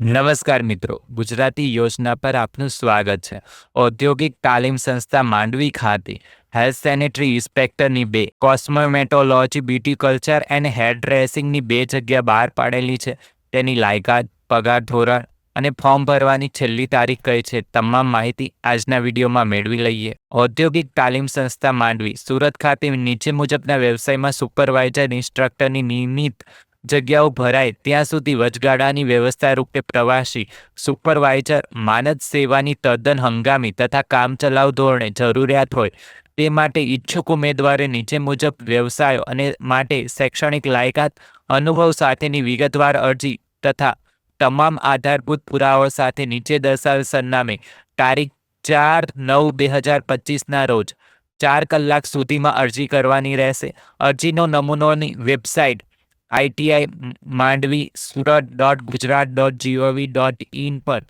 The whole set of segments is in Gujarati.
નમસ્કાર મિત્રો, ગુજરાતી યોજના પર આપનું સ્વાગત છે. ઔદ્યોગિક તાલીમ સંસ્થા માંડવી ખાતે હેલ્થ સેનેટરી ઇન્સ્પેક્ટરની બે cosmetology beauty culture and hair ડ્રેસિંગની બે જગ્યા બહાર પાડેલી છે. તેની લાયકાત, પગાર ધોરણ અને ફોર્મ ભરવાની છેલ્લી તારીખ કઈ છે તમામ માહિતી આજના વિડીયોમાં મેળવી લઈએ. ઔદ્યોગિક તાલીમ સંસ્થા માંડવી, સુરત ખાતે નીચે મુજબના વ્યવસાયમાં સુપરવાઇઝર, ઇન્સ્ટ્રક્ટરની નિયમિત જગ્યાઓ ભરાય, ત્યાં સુધી વચગાળાની વ્યવસ્થા રૂપે પ્રવાસી, સુપરવાઇઝર, માનદ સેવાની તદ્દન હંગામી તથા કામચલાઉ ધોરણે જરૂરિયાત હોય. તે માટે ઈચ્છુક ઉમેદવારે નીચે મુજબ વ્યવસાયો અને માટે શૈક્ષણિક લાયકાત, અનુભવ સાથેની વિગતવાર અરજી તથા તમામ આધારભૂત પુરાવાઓ સાથે નીચે દર્શાવેલ સરનામે તારીખ ચાર નવ બે હજાર પચીસના રોજ ચાર કલાક સુધીમાં અરજી કરવાની રહેશે. અરજીનો નમૂનોની website ITI Mandvi Surat dot Gujarat dot G O V dot in પર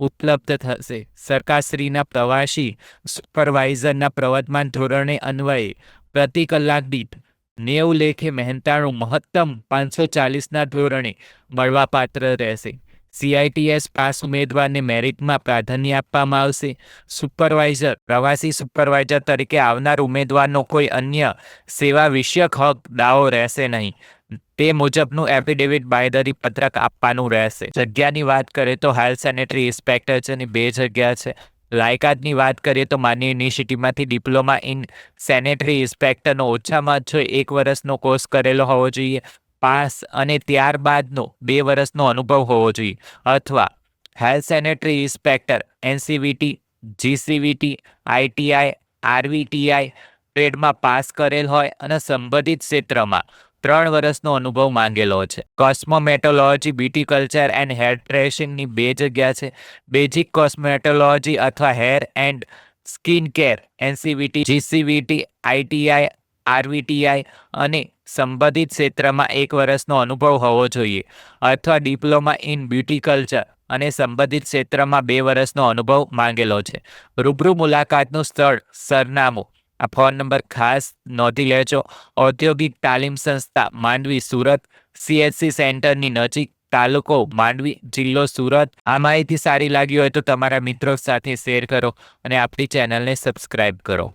ઉપલબ્ધ થશે. સરકારશ્રીના પ્રવાસી સુપરવાઇઝરના પ્રવર્તમાન ધોરણે અન્વયે પ્રતિ કલાક દીઠ નેવું લેખે મહેનતાણું મહત્તમ પાંચસો ચાલીસના ધોરણે મળવાપાત્ર રહેશે. સીઆઈટીએસ પાસ ઉમેદવારને મેરિટમાં પ્રાધાન્ય આપવામાં આવશે. સુપરવાઇઝર, પ્રવાસી સુપરવાઇઝર તરીકે આવનાર ઉમેદવારનો કોઈ અન્ય સેવા વિષયક હક, દાવો રહેશે નહીં. તે મુજબનું એફિડેવિટ બાયદરી પત્રક આપવાનું રહેશે. જગ્યાની વાત કરીએ તો હાલ સેનેટરી ઇન્સ્પેક્ટર છે અને બે જગ્યા છે. લાયકાતની વાત કરીએ તો માન્ય યુનિવર્સિટીમાંથી ડિપ્લોમા ઇન સેનેટરી ઇન્સ્પેક્ટરનો ઓછામાં ઓછો એક વર્ષનો કોર્સ કરેલો હોવો જોઈએ. પાસ અને ત્યારબાદનો બે વર્ષનો અનુભવ હોવો જોઈએ. અથવા health sanitary inspector NCVT GCVT ITI RVTI ટ્રેડમાં pass કરેલ હોય અને સંબંધિત ક્ષેત્રમાં ત્રણ વર્ષનો અનુભવ માંગેલો છે. Cosmetology beauty culture and hair ડ્રેસિંગની બે જગ્યા છે. બેઝિક કોસ્મેટોલોજી અથવા hair and skin care NCVT GCVT ITI RVTI અને સંબંધિત ક્ષેત્રમાં એક વર્ષનો અનુભવ હોવો જોઈએ અથવા ડિપ્લોમા ઇન બ્યુટી કલ્ચર અને સંબંધિત ક્ષેત્રમાં બે વર્ષનો અનુભવ માંગેલો છે. રૂબરૂ મુલાકાતનું સ્થળ, સરનામું. આ ફોન નંબર ખાસ નોંધી લેજો. ઔદ્યોગિક તાલીમ સંસ્થા, માંડવી, સુરત. સીએચસી સેન્ટરની નજીક તાલુકો, માંડવી જિલ્લો, સુરત. આ માહિતી સારી લાગી હોય તો તમારા મિત્રો સાથે શેર કરો અને આપણી ચેનલને સબસ્ક્રાઈબ કરો.